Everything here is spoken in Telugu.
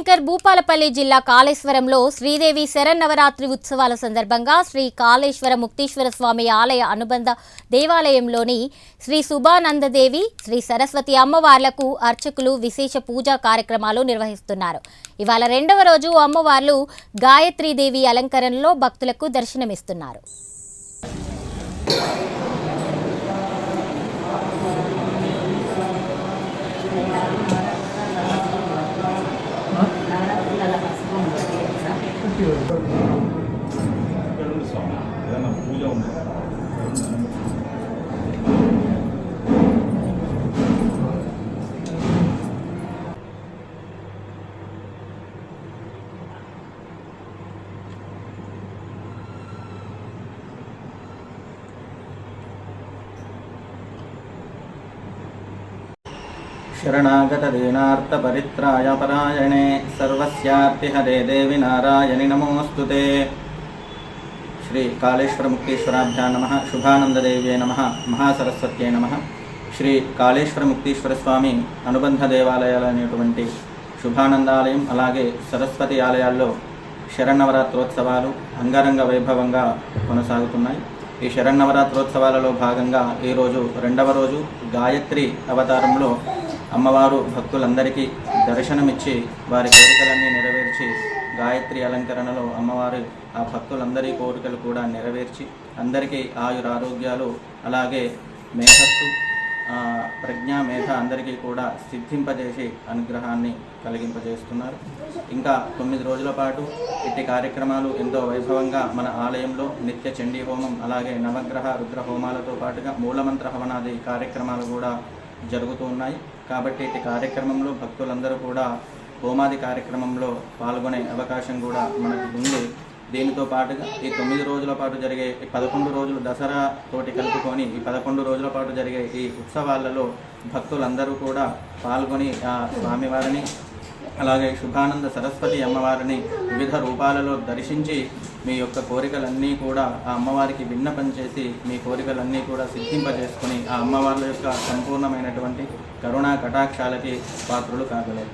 శంకర్ భూపాలపల్లి జిల్లా కాళేశ్వరంలో శ్రీదేవి శరన్నవరాత్రి ఉత్సవాల సందర్భంగా శ్రీ కాళేశ్వర ముక్తీశ్వర స్వామి ఆలయ అనుబంధ దేవాలయంలోని శ్రీ సుభానందదేవి శ్రీ సరస్వతి అమ్మవార్లకు అర్చకులు విశేష పూజా కార్యక్రమాలు నిర్వహిస్తున్నారు. ఇవాళ రెండవ రోజు అమ్మవార్లు గాయత్రీదేవి అలంకరణలో భక్తులకు దర్శనమిస్తున్నారు. 去了。为什么少呢？那个胡椒没。शरणागतदीनार्तपरित्राय परायणे सर्वस्यार्तिहरे देवि नारायणि नमोऽस्तु ते శ్రీ కాళేశ్వర ముక్తీశ్వరాభ్యా నమ శుభానందదేవ్యే నమ మహాసరస్వత్యే నమ శ్రీ కాళేశ్వర ముక్తీశ్వర స్వామి అనుబంధ దేవాలయాలు అనేటువంటి శుభానందాలయం అలాగే సరస్వతి ఆలయాల్లో శరన్నవరాత్రోత్సవాలు అంగరంగ వైభవంగా కొనసాగుతున్నాయి ఈ శరన్నవరాత్రోత్సవాలలో భాగంగా ఈరోజు రెండవ రోజు గాయత్రి అవతారంలో అమ్మవారు భక్తులందరికీ దర్శనమిచ్చి వారి కోరికలన్నీ నెరవేర్చి గాయత్రి అలంకరణలో అమ్మవారు ఆ భక్తులందరి కోరికలు కూడా నెరవేర్చి అందరికీ ఆయురారోగ్యాలు అలాగే మేధస్సు ప్రజ్ఞా ప్రజ్ఞ మేధ అందరికీ కూడా సిద్ధింపజేసి అనుగ్రహాన్ని కలిగింపజేస్తున్నారు. ఇంకా తొమ్మిది రోజుల పాటు ఇట్టి కార్యక్రమాలు ఎంతో వైభవంగా మన ఆలయంలో నిత్య చండీ హోమం అలాగే నవగ్రహ రుద్ర హోమాలతో పాటుగా మూలమంత్ర హవనాది కార్యక్రమాలు కూడా జరుగుతూ ఉన్నాయి. కాబట్టి ఈ కార్యక్రమంలో భక్తులందరూ కూడా హోమాది కార్యక్రమంలో పాల్గొనే అవకాశం కూడా మనకు ఉంది. దీనితో పాటుగా ఈ తొమ్మిది రోజుల పాటు జరిగే ఈ పదకొండు రోజులు దసరా తోటి కలుపుకొని ఈ పదకొండు రోజుల పాటు జరిగే ఈ ఉత్సవాలలో భక్తులందరూ కూడా పాల్గొని ఆ స్వామివారిని అలాగే శుభానంద సరస్వతి అమ్మవారిని వివిధ రూపాలలో దర్శించి మీ యొక్క కోరికలన్నీ కూడా ఆ అమ్మవారికి విన్నపం చేసి మీ కోరికలన్నీ కూడా సిద్ధింపజేసుకుని ఆ అమ్మవార్ల యొక్క సంపూర్ణమైనటువంటి కరుణా కటాక్షాలకి పాత్రులు కాగలరు.